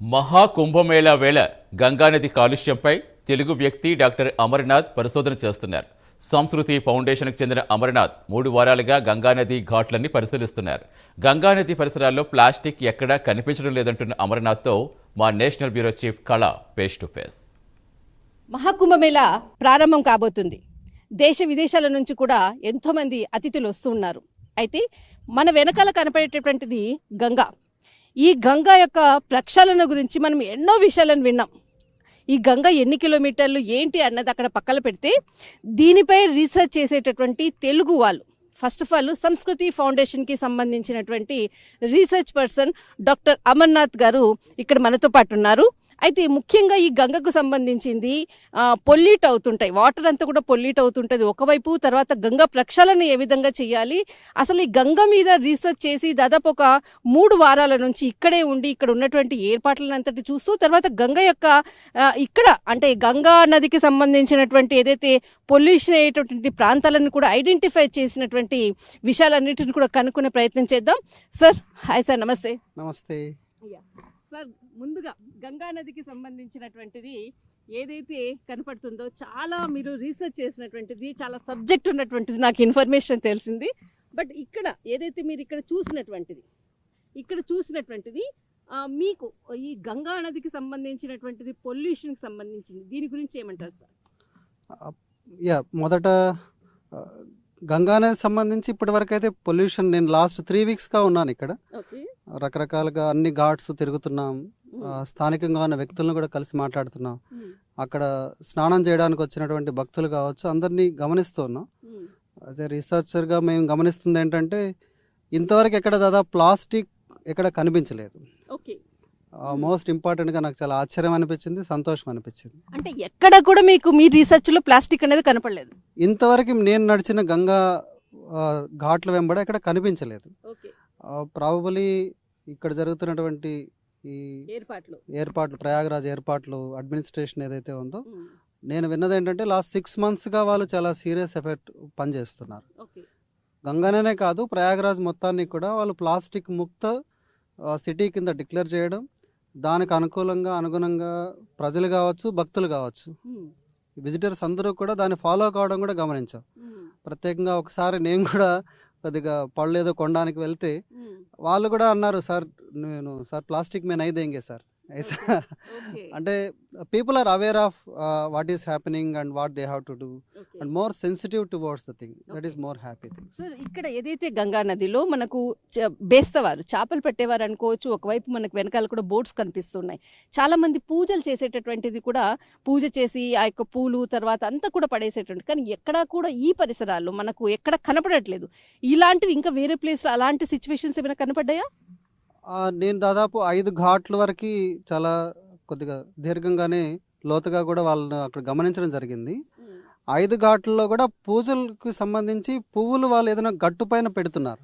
మహాకుంభమేళా వేళ గంగానది కాలుష్యంపై తెలుగు వ్యక్తి డాక్టర్ అమర్నాథ్ పరిశోధన చేస్తున్నారు. సంస్కృతి ఫౌండేషన్కు చెందిన అమర్నాథ్ మూడు వారాలుగా గంగానది ఘాట్లన్నీ పరిశీలిస్తున్నారు. గంగానది పరిసరాల్లో ప్లాస్టిక్ ఎక్కడా కనిపించడం లేదంటున్న అమర్నాథ్తో మా national bureau chief Kala face to face. Mahakumbh Mela ప్రారంభం కాబోతుంది. దేశ విదేశాల నుంచి కూడా ఎంతోమంది అతిథులు వస్తూ ఉన్నారు. అయితే మన వెనకాల కనపడేటటువంటిది గంగా. ఈ గంగ యొక్క ప్రక్షాళన గురించి మనం ఎన్నో విషయాలను విన్నాం. ఈ గంగ ఎన్ని కిలోమీటర్లు ఏంటి అన్నది అక్కడ పక్కన పెడితే దీనిపై రీసెర్చ్ చేసేటటువంటి తెలుగు వాళ్ళు ఫస్ట్ ఆఫ్ ఆల్ సంస్కృతి ఫౌండేషన్కి సంబంధించినటువంటి రీసెర్చ్ పర్సన్ డాక్టర్ అమర్నాథ్ గారు ఇక్కడ మనతో పాటు ఉన్నారు. అయితే ముఖ్యంగా ఈ గంగకు సంబంధించింది పొల్యూట్ అవుతుంటాయి. వాటర్ అంతా కూడా పొల్యూట్ అవుతుంటుంది. ఒకవైపు తర్వాత గంగ ప్రక్షాళన ఏ విధంగా చేయాలి? అసలు ఈ గంగ మీద రీసెర్చ్ చేసి దాదాపు ఒక మూడు వారాల నుంచి ఇక్కడే ఉండి ఇక్కడ ఉన్నటువంటి ఏర్పాట్లను అంతటి చూస్తూ తర్వాత గంగ యొక్క ఇక్కడ అంటే గంగా నదికి సంబంధించినటువంటి ఏదైతే పొల్యూషన్ అయ్యేటటువంటి ప్రాంతాలను కూడా ఐడెంటిఫై చేసినటువంటి విషయాలన్నిటిని కూడా కనుక్కునే ప్రయత్నం చేద్దాం. సార్ హాయ్ సార్ నమస్తే. నమస్తే. సార్ ముందుగా గంగా నదికి సంబంధించినటువంటిది ఏదైతే కనపడుతుందో చాలా మీరు రీసెర్చ్ చేసినటువంటిది చాలా సబ్జెక్ట్ ఉన్నటువంటిది నాకు ఇన్ఫర్మేషన్ తెలిసింది. బట్ ఇక్కడ ఏదైతే మీరు ఇక్కడ చూసినటువంటిది ఇక్కడ చూసినటువంటిది మీకు ఈ గంగా నదికి సంబంధించినటువంటిది పొల్యూషన్కి సంబంధించింది. దీని గురించి ఏమంటారు సార్? యా మొదట ఆ, గంగానది సంబంధించి ఇప్పటి వరకు అయితే పొల్యూషన్ నేను లాస్ట్ త్రీ వీక్స్గా ఉన్నాను ఇక్కడ. ఓకే. రకరకాలుగా అన్ని ఘాట్స్ తిరుగుతున్నాం. స్థానికంగా ఉన్న వ్యక్తులను కూడా కలిసి మాట్లాడుతున్నాం. అక్కడ స్నానం చేయడానికి వచ్చినటువంటి భక్తులు కావచ్చు అందరినీ గమనిస్తూ ఉన్నాం. అదే రీసెర్చర్గా మేము గమనిస్తుంది ఏంటంటే ఇంతవరకు ఎక్కడ దాదాపు ప్లాస్టిక్ ఎక్కడ కనిపించలేదు. ఓకే. మోస్ట్ ఇంపార్టెంట్గా నాకు చాలా ఆశ్చర్యం అనిపించింది సంతోషం అనిపించింది. అంటే ఎక్కడ కూడా మీకు మీ రీసెర్చ్లో ప్లాస్టిక్ అనేది కనపడలేదు? ఇంతవరకు నేను నడిచిన గంగా ఘాట్ల వెంబడ ఇక్కడ కనిపించలేదు. ప్రాబబలీ ఇక్కడ జరుగుతున్నటువంటి ఈ ఏర్పాట్లు. ఏర్పాట్లు ప్రయాగరాజ్ ఏర్పాట్లు అడ్మినిస్ట్రేషన్ ఏదైతే ఉందో నేను విన్నది ఏంటంటే లాస్ట్ సిక్స్ మంత్స్గా వాళ్ళు చాలా సీరియస్ ఎఫెక్ట్ పనిచేస్తున్నారు గంగానే కాదు ప్రయాగరాజ్ మొత్తాన్ని కూడా వాళ్ళు ప్లాస్టిక్ ముక్త సిటీ కింద డిక్లేర్ చేయడం దానికి అనుకూలంగా అనుగుణంగా ప్రజలు కావచ్చు భక్తులు కావచ్చు. విజిటర్స్ అందరూ కూడా దాన్ని ఫాలో కావడం కూడా గమనించాం. ప్రత్యేకంగా ఒకసారి నేను కూడా కొద్దిగా పళ్ళు ఏదో కొనడానికి వెళ్తే వాళ్ళు కూడా అన్నారు సార్ నేను సార్ ప్లాస్టిక్ మే నై దేంగే సార్. అంటే people are aware of what is happening and what they have to do and more sensitive towards the thing that is. More happy things ఇక్కడ ఏదైతే గంగా నదిలో మనకు బేస్తవారు చేపలు పట్టేవారు అనుకోవచ్చు ఒకవైపు మనకు వెనకాల కూడా బోట్స్ కనిపిస్తున్నాయి. చాలా మంది పూజలు చేసేటటువంటిది కూడా పూజ చేసి ఆ యొక్క పూలు తర్వాత అంతా కూడా పడేసేటువంటి కానీ ఎక్కడా కూడా ఈ పరిసరాల్లో మనకు ఎక్కడ కనపడట్లేదు. ఇలాంటివి ఇంకా వేరే ప్లేస్లో అలాంటి సిచ్యువేషన్స్ ఏమైనా కనపడ్డాయా? నేను దాదాపు ఐదు ఘాట్ల వరకు చాలా కొద్దిగా దీర్ఘంగానే లోతుగా కూడా వాళ్ళని అక్కడ గమనించడం జరిగింది. ఐదు ఘాట్లలో కూడా పూజలకు సంబంధించి పువ్వులు వాళ్ళు ఏదైనా గట్టు పైన పెడుతున్నారు.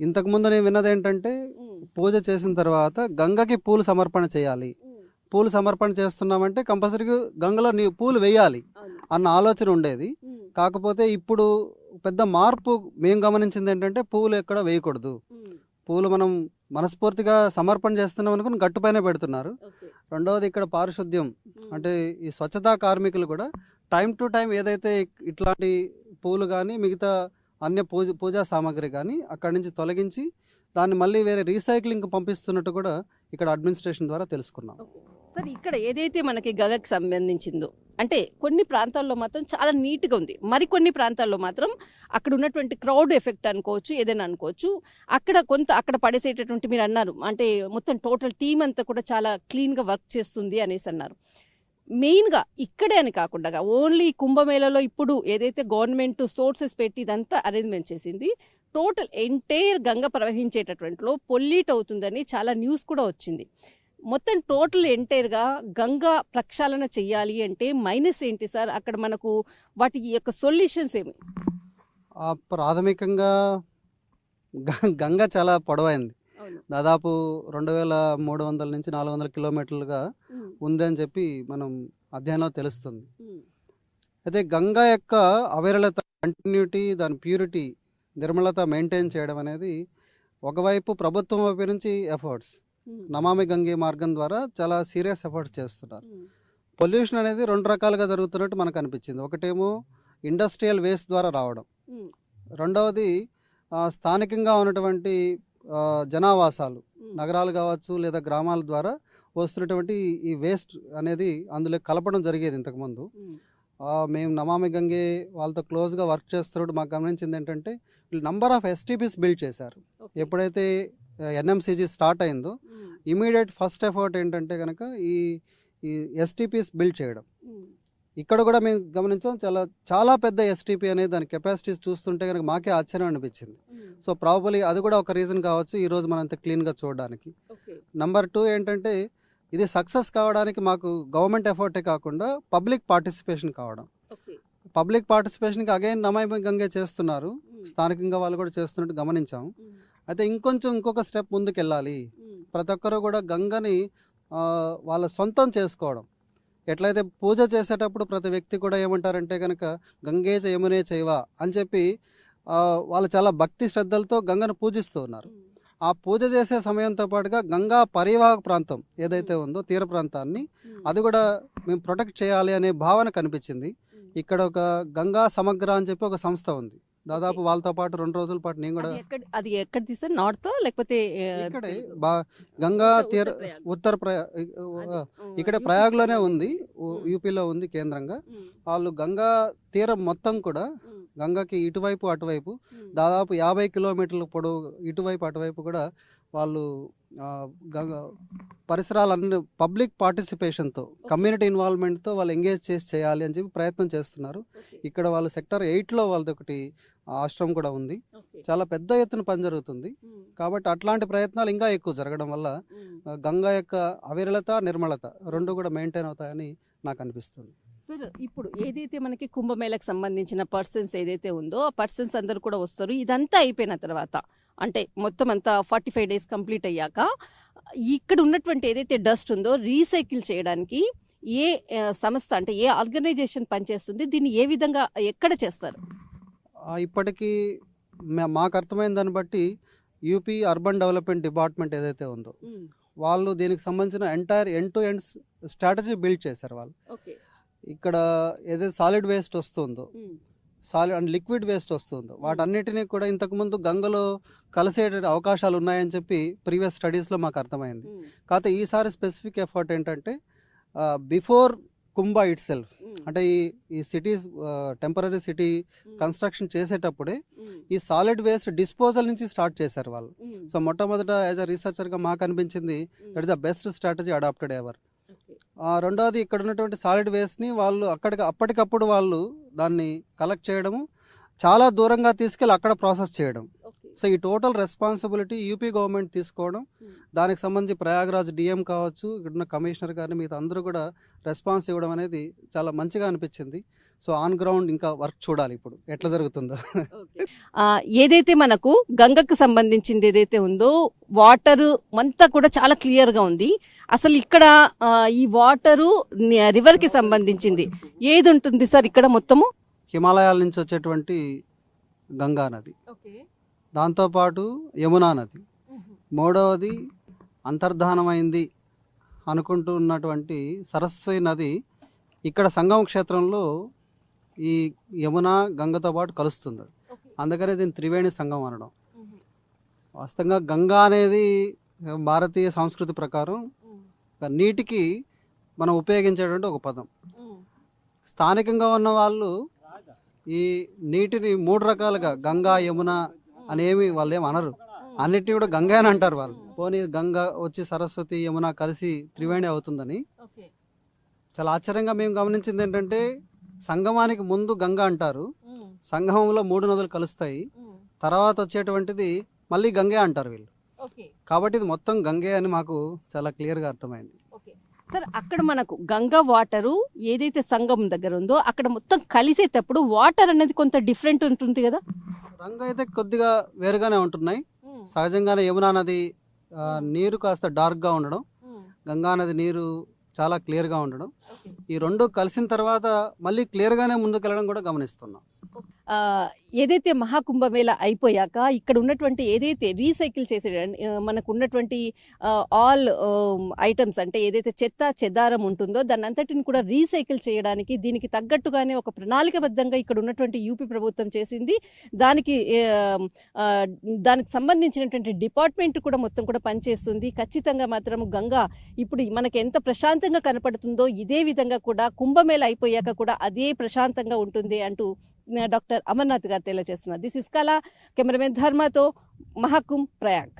ఇంతకు ముందు నేను విన్నది ఏంటంటే పూజ చేసిన తర్వాత గంగకి పూలు సమర్పణ చేయాలి. పూలు సమర్పణ చేస్తున్నామంటే కంపల్సరీగా గంగలో నీ పూలు వేయాలి అన్న ఆలోచన ఉండేది. కాకపోతే ఇప్పుడు పెద్ద మార్పు మేము గమనించింది ఏంటంటే పూలు ఎక్కడ వేయకూడదు. పూలు మనం మనస్ఫూర్తిగా సమర్పణ చేస్తున్నాం అనుకుని గట్టుపైన పెడుతున్నారు. రెండవది ఇక్కడ పారిశుద్ధ్యం. అంటే ఈ స్వచ్ఛతా కార్మికులు కూడా టైం టు టైం ఏదైతే ఇట్లాంటి పూలు కానీ మిగతా అన్య పూజ పూజా సామాగ్రి కానీ అక్కడి నుంచి తొలగించి దాన్ని మళ్ళీ వేరే రీసైక్లింగ్ పంపిస్తున్నట్టు కూడా ఇక్కడ అడ్మినిస్ట్రేషన్ ద్వారా తెలుసుకున్నాం. సార్ ఇక్కడ ఏదైతే మనకి గగకు సంబంధించిందో అంటే కొన్ని ప్రాంతాల్లో మాత్రం చాలా నీట్గా ఉంది. మరికొన్ని ప్రాంతాల్లో మాత్రం అక్కడ ఉన్నటువంటి క్రౌడ్ ఎఫెక్ట్ అనుకోవచ్చు ఏదైనా అనుకోవచ్చు. అక్కడ కొంత అక్కడ పడేసేటటువంటి మీరు అన్నారు అంటే మొత్తం టోటల్ టీం అంతా కూడా చాలా క్లీన్గా వర్క్ చేస్తుంది అనేసి అన్నారు. మెయిన్గా ఇక్కడే అని కాకుండా ఓన్లీ కుంభమేళలో ఇప్పుడు ఏదైతే గవర్నమెంట్ సోర్సెస్ పెట్టి ఇదంతా అరేంజ్మెంట్ చేసింది టోటల్ ఎంటైర్ గంగ ప్రవహించేటటువంటిలో పొల్యూట్ అవుతుందని చాలా న్యూస్ కూడా వచ్చింది. మొత్తం టోటల్ ఎంటైర్గా గంగా ప్రక్షాళన చెయ్యాలి అంటే మైనస్ ఏంటి సార్? అక్కడ మనకు వాటి యొక్క సొల్యూషన్స్ ఏమి? ఆ ప్రాథమికంగా గంగ చాలా పొడవైంది. దాదాపు రెండు వేల మూడు వందల నుంచి నాలుగు వందల కిలోమీటర్లుగా ఉందని చెప్పి మనం అధ్యయనంలో తెలుస్తుంది. అయితే గంగా యొక్క అవిరళత కంటిన్యూటీ దాని ప్యూరిటీ నిర్మలత మెయింటైన్ చేయడం అనేది ఒకవైపు ప్రభుత్వం వైపు నుంచి ఎఫర్ట్స్ నమామి గంగే మార్గం ద్వారా చాలా సీరియస్ ఎఫర్ట్స్ చేస్తున్నారు. పొల్యూషన్ అనేది రెండు రకాలుగా జరుగుతున్నట్టు మనకు అనిపించింది. ఒకటేమో ఇండస్ట్రియల్ వేస్ట్ ద్వారా రావడం. రెండవది ఆ, స్థానికంగా ఉన్నటువంటి జనావాసాలు నగరాలు కావచ్చు లేదా గ్రామాల ద్వారా వస్తున్నటువంటి ఈ వేస్ట్ అనేది అందులో కలపడం జరిగేది ఇంతకుముందు. మేము నమామి గంగే వాళ్ళతో క్లోజ్గా వర్క్ చేస్తున్నప్పుడు మాకు గమనించింది ఏంటంటే నంబర్ ఆఫ్ ఎస్టీపీస్ బిల్డ్ చేశారు. ఎప్పుడైతే ఎన్ఎంసీజీ స్టార్ట్ అయిందో ఇమీడియట్ ఫస్ట్ ఎఫర్ట్ ఏంటంటే కనుక ఈ ఈ ఎస్టీపీస్ బిల్డ్ చేయడం. ఇక్కడ కూడా మేము గమనించాం చాలా చాలా పెద్ద ఎస్టీపీ అనేది దాని కెపాసిటీస్ చూస్తుంటే కనుక మాకే ఆశ్చర్యం అనిపించింది. సో ప్రాబలీ అది కూడా ఒక రీజన్ కావచ్చు ఈ రోజు మనం ఇంత క్లీన్గా చూడడానికి నంబర్ టూ ఏంటంటే ఇది సక్సెస్ కావడానికి మాకు గవర్నమెంట్ ఎఫర్టే కాకుండా పబ్లిక్ పార్టిసిపేషన్ కావడం. పబ్లిక్ పార్టిసిపేషన్కి అగైన్ నమామి గంగే చేస్తున్నారు. స్థానికంగా వాళ్ళు కూడా చేస్తున్నట్టు గమనించాం. అయితే ఇంకొంచెం ఇంకొక స్టెప్ ముందుకు వెళ్ళాలి ప్రతి ఒక్కరు కూడా గంగని వాళ్ళ సొంతం చేసుకోవడం. ఎట్లయితే పూజ చేసేటప్పుడు ప్రతి వ్యక్తి కూడా ఏమంటారంటే కనుక గంగే యమునే చేయవా? అని చెప్పి వాళ్ళు చాలా భక్తి శ్రద్ధలతో గంగను పూజిస్తూ ఉన్నారు. ఆ పూజ చేసే సమయంతో పాటుగా గంగా పరివాహక ప్రాంతం ఏదైతే ఉందో తీర ప్రాంతాన్ని అది కూడా మేము ప్రొటెక్ట్ చేయాలి అనే భావన కనిపించింది. ఇక్కడ ఒక గంగా సమగ్ర అని చెప్పి ఒక సంస్థ ఉంది. దాదాపు వాళ్ళతో పాటు రెండు రోజుల పాటు నేను కూడా అది ఎక్కడ తీసారు నార్త్ లేకపోతే గంగా తీర ఉత్తర ఇక్కడ ప్రయాగ్లోనే. ఉంది. యూపీలో ఉంది కేంద్రంగా. వాళ్ళు గంగా తీరం మొత్తం కూడా గంగకి ఇటువైపు అటువైపు. దాదాపు యాభై కిలోమీటర్ల పొడవు ఇటువైపు అటువైపు కూడా వాళ్ళు పరిసరాలన్నీ పబ్లిక్ పార్టిసిపేషన్తో కమ్యూనిటీ ఇన్వాల్వ్మెంట్తో వాళ్ళు ఎంగేజ్ చేసి చేయాలి అని చెప్పి ప్రయత్నం చేస్తున్నారు. ఇక్కడ వాళ్ళు సెక్టర్ ఎయిట్లో వాళ్ళది ఒకటి ఆశ్రమం కూడా ఉంది. చాలా పెద్ద ఎత్తున పని జరుగుతుంది. కాబట్టి అట్లాంటి ప్రయత్నాలు ఇంకా ఎక్కువ జరగడం వల్ల గంగా యొక్క అవిరళత నిర్మలత రెండు కూడా మెయింటైన్ అవుతాయని నాకు అనిపిస్తుంది. సార్ ఇప్పుడు ఏదైతే మనకి కుంభమేళకు సంబంధించిన పర్సన్స్ ఏదైతే ఉందో ఆ పర్సన్స్ అందరు కూడా వస్తారు. ఇదంతా అయిపోయిన తర్వాత అంటే మొత్తం అంతా ఫార్టీ ఫైవ్ డేస్ కంప్లీట్ అయ్యాక ఇక్కడ ఉన్నటువంటి ఏదైతే డస్ట్ ఉందో రీసైకిల్ చేయడానికి ఏ సంస్థ అంటే ఏ ఆర్గనైజేషన్ పనిచేస్తుంది దీన్ని ఏ విధంగా ఎక్కడ చేస్తారు? ఇప్పటికీ మా- మాకు అర్థమైన దాన్ని బట్టి యూపీ అర్బన్ డెవలప్మెంట్ డిపార్ట్మెంట్ ఏదైతే ఉందో వాళ్ళు దీనికి సంబంధించిన entire end to end strategy build చేశారు వాళ్ళు. ఓకే. ఇక్కడ ఏదైతే సాలిడ్ వేస్ట్ వస్తుందో సాలిడ్ అండ్ లిక్విడ్ వేస్ట్ వస్తుందో వాటన్నిటినీ కూడా ఇంతకుముందు గంగలో కలిసే అవకాశాలు ఉన్నాయని చెప్పి ప్రీవియస్ స్టడీస్లో మాకు అర్థమైంది. కాకపోతే ఈసారి స్పెసిఫిక్ ఎఫర్ట్ ఏంటంటే బిఫోర్ కుంభ ఇట్ సెల్ఫ్ అంటే ఈ ఈ సిటీస్ టెంపరీ సిటీ కన్స్ట్రక్షన్ చేసేటప్పుడే ఈ సాలిడ్ వేస్ట్ డిస్పోజల్ నుంచి స్టార్ట్ చేశారు వాళ్ళు. సో మొట్టమొదట యాజ్ అ రీసెర్చర్గా మాకు అనిపించింది that is the best strategy adopted ever రెండవది ఇక్కడ ఉన్నటువంటి సాలిడ్ వేస్ట్ని వాళ్ళు అక్కడికి అప్పటికప్పుడు వాళ్ళు దాన్ని కలెక్ట్ చేయడము చాలా దూరంగా తీసుకెళ్ళి అక్కడ ప్రాసెస్ చేయడం. సో ఈ టోటల్ రెస్పాన్సిబిలిటీ యూపీ గవర్నమెంట్ తీసుకోవడం దానికి సంబంధించి ప్రయాగ్రాజ్ డిఎం కావచ్చు ఇక్కడున్న కమిషనర్ గారిని మిగతా అందరూ కూడా రెస్పాన్స్ ఇవ్వడం అనేది చాలా మంచిగా అనిపించింది. సో ఆన్ గ్రౌండ్ ఇంకా వర్క్ చూడాలి ఇప్పుడు. ఎట్లా జరుగుతుందో. ఏదైతే మనకు గంగకు సంబంధించింది ఏదైతే ఉందో వాటర్ అంతా కూడా చాలా క్లియర్గా ఉంది. అసలు ఇక్కడ ఈ వాటరు రివర్కి సంబంధించింది. ఏది ఉంటుంది సార్ ఇక్కడ మొత్తము? హిమాలయాల నుంచి వచ్చేటువంటి గంగా నది. దాంతోపాటు యమునా నది. మూడవది అంతర్ధానమైంది అనుకుంటున్నటువంటి సరస్వతి నది ఇక్కడ సంగమ క్షేత్రంలో ఈ యమున గంగతో పాటు కలుస్తుంది. అందుకనే దీన్ని త్రివేణి సంగమం అనడం. వాస్తవంగా గంగా అనేది భారతీయ సంస్కృతి ప్రకారం నీటికి మనం ఉపయోగించేటువంటి ఒక పదం. స్థానికంగా ఉన్న వాళ్ళు ఈ నీటిని మూడు రకాలుగా గంగా యమున అనేమి వాళ్ళు ఏమి అనరు. అన్నిటిని కూడా గంగా అని అంటారు వాళ్ళు. పోనీ గంగా వచ్చి సరస్వతి యమున కలిసి త్రివేణి అవుతుందని. చాలా ఆశ్చర్యంగా మేము గమనించింది ఏంటంటే సంగమానికి ముందు గంగా అంటారు. సంగమంలో మూడు నదులు కలుస్తాయి. తర్వాత వచ్చేటువంటిది మళ్ళీ గంగే అంటారు వీళ్ళు. కాబట్టి ఇది మొత్తం గంగే అని మాకు చాలా క్లియర్గా అర్థమైంది. సార్ అక్కడ మనకు గంగా వాటరు ఏదైతే సంగమం దగ్గర ఉందో అక్కడ మొత్తం కలిసేటప్పుడు వాటర్ అనేది కొంత డిఫరెంట్ ఉంటుంది కదా? రంగు అయితే కొద్దిగా వేరుగానే ఉంటున్నాయి. సహజంగానే యమునా నది నీరు కాస్త డార్క్గా ఉండడం. గంగా నది నీరు చాలా క్లియర్గా ఉండడం. ఈ రెండు కలిసిన తర్వాత మళ్ళీ క్లియర్గానే ముందుకు వెళ్ళడం కూడా గమనిస్తున్నాం. ఏదైతే మహాకుంభమేళ అయిపోయాక ఇక్కడ ఉన్నటువంటి ఏదైతే రీసైకిల్ చేసే మనకు ఉన్నటువంటి ఆల్ ఐటమ్స్ అంటే ఏదైతే చెత్త చెదారం ఉంటుందో దాన్ని అంతటిని కూడా రీసైకిల్ చేయడానికి దీనికి తగ్గట్టుగానే ఒక ప్రణాళికబద్ధంగా ఇక్కడ ఉన్నటువంటి యూపీ ప్రభుత్వం చేసింది. దానికి దానికి సంబంధించినటువంటి డిపార్ట్మెంట్ కూడా మొత్తం కూడా పనిచేస్తుంది. ఖచ్చితంగా మాత్రం గంగా ఇప్పుడు మనకి ఎంత ప్రశాంతంగా కనపడుతుందో ఇదే విధంగా కూడా కుంభమేళ అయిపోయాక కూడా అదే ప్రశాంతంగా ఉంటుంది అంటూ డాక్టర్ అమర్నాథ్ గారు తెలియజేస్తున్నారు దిస్ ఇస్ కళ కెమెరామెన్ ధర్మతో మహాకుం ప్రయాగ్